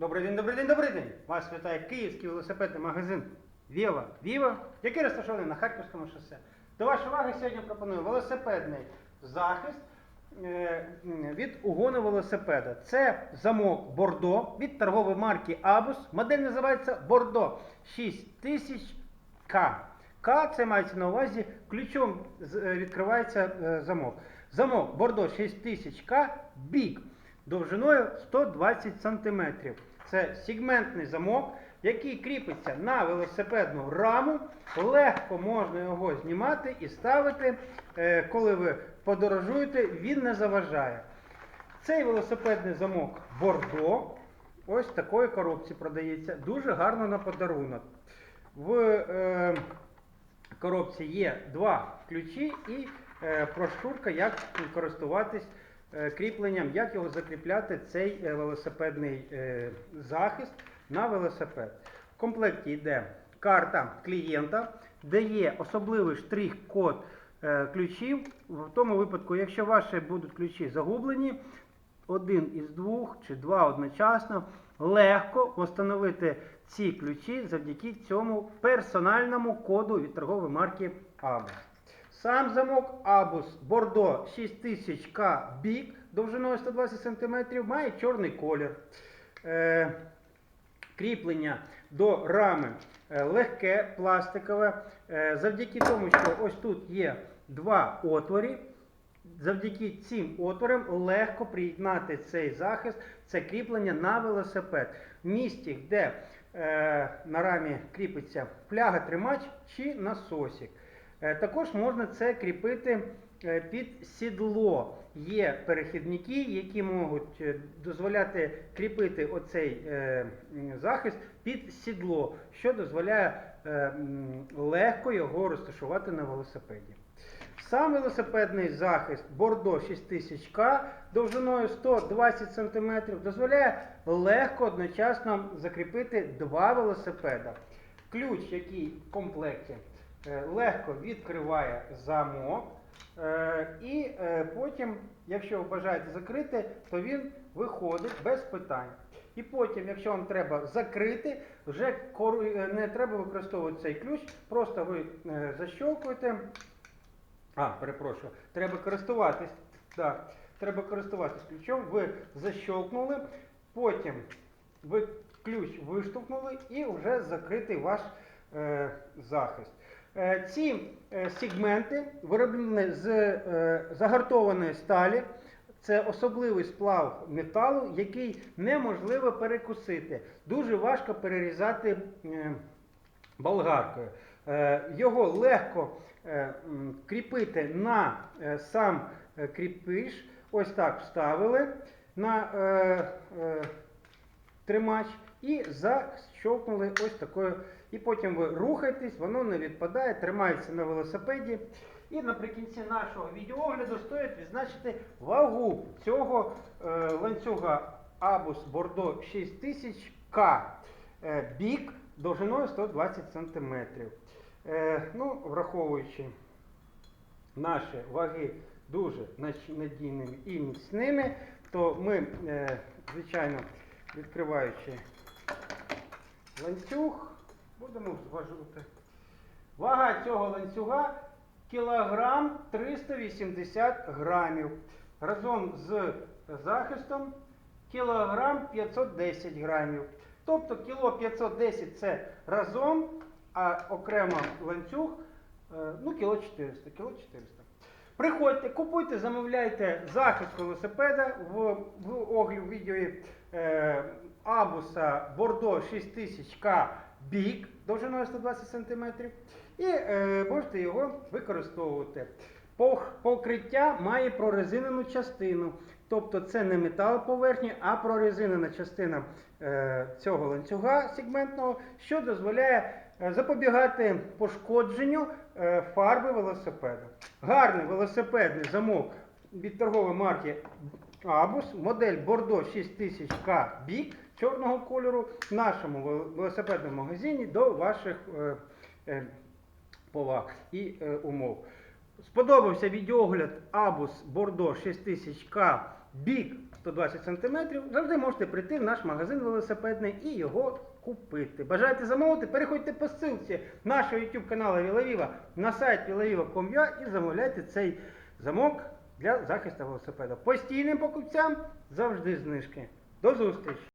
Добрий день, добрий день, добрий день! Вас вітає київський велосипедний магазин Віва Віва, який розташований на Харківському шосе. До вашої уваги сьогодні пропоную велосипедний захист е, від угону велосипеда. Це замок Бордо від торгової марки Абус. Модель називається Бордо 6000К. К це мається на увазі, ключом е, відкривається е, замок. Замок Бордо 6000К Big довжиною 120 см. Це сегментний замок, який кріпиться на велосипедну раму. Легко можна його знімати і ставити, е, коли ви подорожуєте, він не заважає. Цей велосипедний замок Бордо ось такої коробці продається. Дуже гарно на подарунок. В е, коробці є два ключі і е, прошурка, як користуватись кріпленням, як його закріпляти, цей е, велосипедний е, захист на велосипед. В комплекті йде карта клієнта, де є особливий штрих-код е, ключів. В тому випадку, якщо ваші будуть ключі загублені, один із двох чи два одночасно, легко встановити ці ключі завдяки цьому персональному коду від торгової марки Abus. Сам замок Abus Bordeaux 6000K Big довжиною 120 см має чорний колір. Е, кріплення до рами е, легке, пластикове. Е, Завдяки тому, що ось тут є два отвори. Завдяки цим отворам легко приєднати цей захист, це кріплення на велосипед. В місті, де е, на рамі кріпиться пляга-тримач чи насосик. Е, також можна це кріпити е, під сідло. Є перехідники, які можуть е, дозволяти кріпити оцей захист під сідло, що дозволяє легко його розташувати на велосипеді. Сам велосипедний захист Bordeaux 6000К довжиною 120 см дозволяє легко одночасно закріпити два велосипеда. Ключ, який в комплекті легко відкриває замок. е, І е, потім, якщо ви бажаєте закрити, то він виходить без питань. І потім, якщо вам треба закрити, вже е, не треба використовувати цей ключ, просто ви е, защелкуєте. А, перепрошую, треба користуватись. Так, треба користуватись ключом. Ви защелкнули, потім ви ключ виштовхнули і вже закритий ваш е, захист. Е, ці е, сегменти вироблені з е, загартованої сталі. Це особливий сплав металу, який неможливо перекусити. Дуже важко перерізати болгаркою. Його легко кріпити на сам кріпиш. Ось так вставили на тримач і защовкнули ось такою. І потім ви рухаєтесь, воно не відпадає, тримається на велосипеді. І наприкінці нашого відеоогляду стоїть відзначити вагу цього е, ланцюга Abus Bordeaux 6000K е, бік довжиною 120 см. Е, ну, враховуючи наші ваги дуже надійними і міцними, то ми, е, звичайно, відкриваючи ланцюг, будемо зважувати. Вага цього ланцюга кілограм 380 грамів. Разом з захистом кілограм 510 грамів. Тобто кіло 510 це разом, а окремо ланцюг е, ну, кіло 400. Кіло 400. Приходьте, купуйте, замовляйте захист велосипеда в, в огляд відео е, Абуса Бордо 6000К Big довжиною 120 см і е, можете його використовувати. Покриття має прорезинену частину. Тобто це не метал поверхні, а прорезинена частина е, цього ланцюга сегментного, що дозволяє е, запобігати пошкодженню е, фарби велосипеда. Гарний велосипедний замок від торгової марки Abus, модель Bordeaux 6000K Big чорного кольору в нашому велосипедному магазині до ваших е, е, поваг і е, умов. Сподобався відеогляд Abus Bordeaux 6000K Big 120 см, завжди можете прийти в наш магазин велосипедний і його купити. Бажаєте замовити? Переходьте по ссылці нашого YouTube каналу Вілавіва на сайт vilaviva.com.ua і замовляйте цей замок для захисту велосипеда. Постійним покупцям завжди знижки. До зустрічі!